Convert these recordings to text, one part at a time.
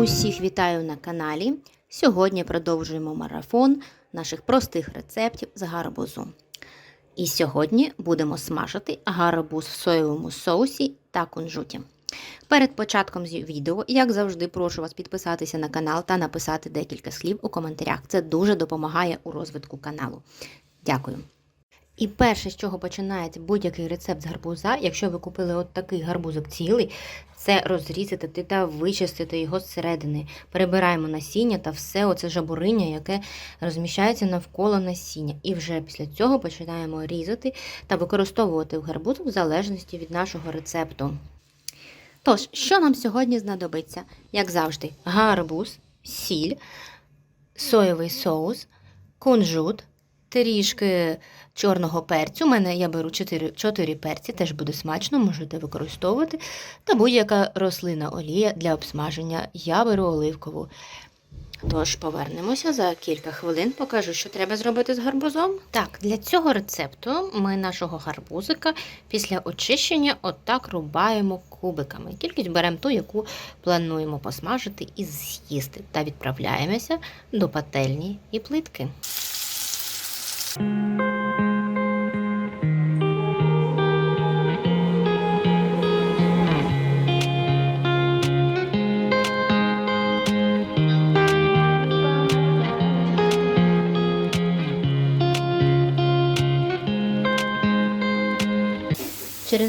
Усіх вітаю на каналі. Сьогодні продовжуємо марафон наших простих рецептів з гарбузу. І сьогодні будемо смажити гарбуз в соєвому соусі та кунжуті. Перед початком відео, як завжди, прошу вас підписатися на канал та написати декілька слів у коментарях. Це дуже допомагає у розвитку каналу. Дякую. І перше, з чого починається будь-який рецепт з гарбуза, якщо ви купили от такий гарбузик цілий, це розрізати та вичистити його зсередини. Перебираємо насіння та все оце жабуриння, яке розміщається навколо насіння. І вже після цього починаємо різати та використовувати в гарбузик в залежності від нашого рецепту. Тож, що нам сьогодні знадобиться? Як завжди, гарбуз, сіль, соєвий соус, кунжут, трішки чорного перцю. У мене я беру 4, 4 перці, теж буде смачно, можете використовувати. Та будь-яка рослина олія для обсмаження. Я беру оливкову. Тож повернемося за кілька хвилин, покажу, що треба зробити з гарбузом. Так, для цього рецепту ми нашого гарбузика після очищення отак рубаємо кубиками. Кількість беремо ту, яку плануємо посмажити і з'їсти. Та відправляємося до пательні і плитки. Через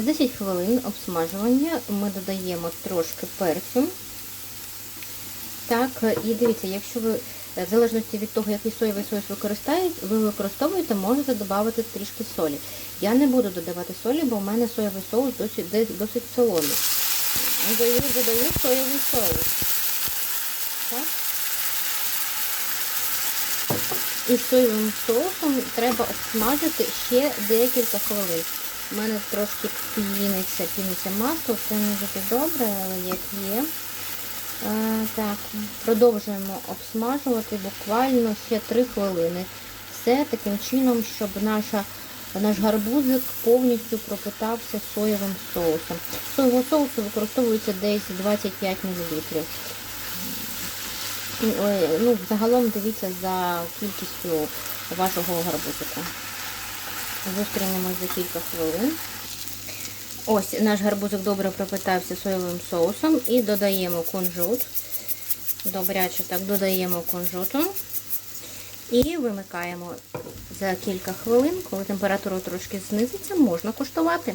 10 хвилин обсмажування ми додаємо трошки перцю. Так, і дивіться, якщо ви, в залежності від того, який соєвий соус ви використовуєте, можете додати трішки солі. Я не буду додавати солі, бо в мене соєвий соус досить, досить солоний. Додаю, додаю соєвий соус. Так. І соєвим соусом треба обсмажити ще декілька хвилин. У мене трошки піниться, піниться масло, це не дуже добре, але як є. А, так, продовжуємо обсмажувати буквально ще 3 хвилини. Все таким чином, щоб наша, наш гарбузик повністю пропитався соєвим соусом. Соєвого соусу використовується десь 25 мл. Ну, Загалом дивіться за кількістю вашого гарбузика. Зустрінемось за кілька хвилин. Ось наш гарбузик добре пропитався соєвим соусом і додаємо кунжут. Добряче так додаємо кунжуту і вимикаємо за кілька хвилин, коли температура трошки знизиться, можна куштувати.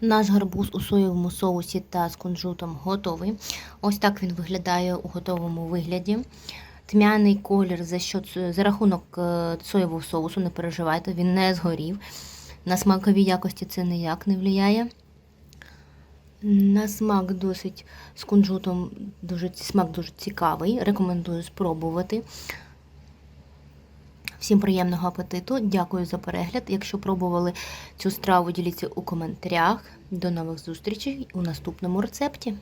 Наш гарбуз у соєвому соусі та з кунжутом готовий. Ось так він виглядає у готовому вигляді. Тмяний колір за що за рахунок соєвого соусу, не переживайте, він не згорів. На смакові якості це ніяк не впливає. На смак досить з кунжутом дуже, смак дуже цікавий. Рекомендую спробувати. Всім приємного апетиту. Дякую за перегляд. Якщо пробували цю страву, діліться у коментарях. До нових зустрічей у наступному рецепті.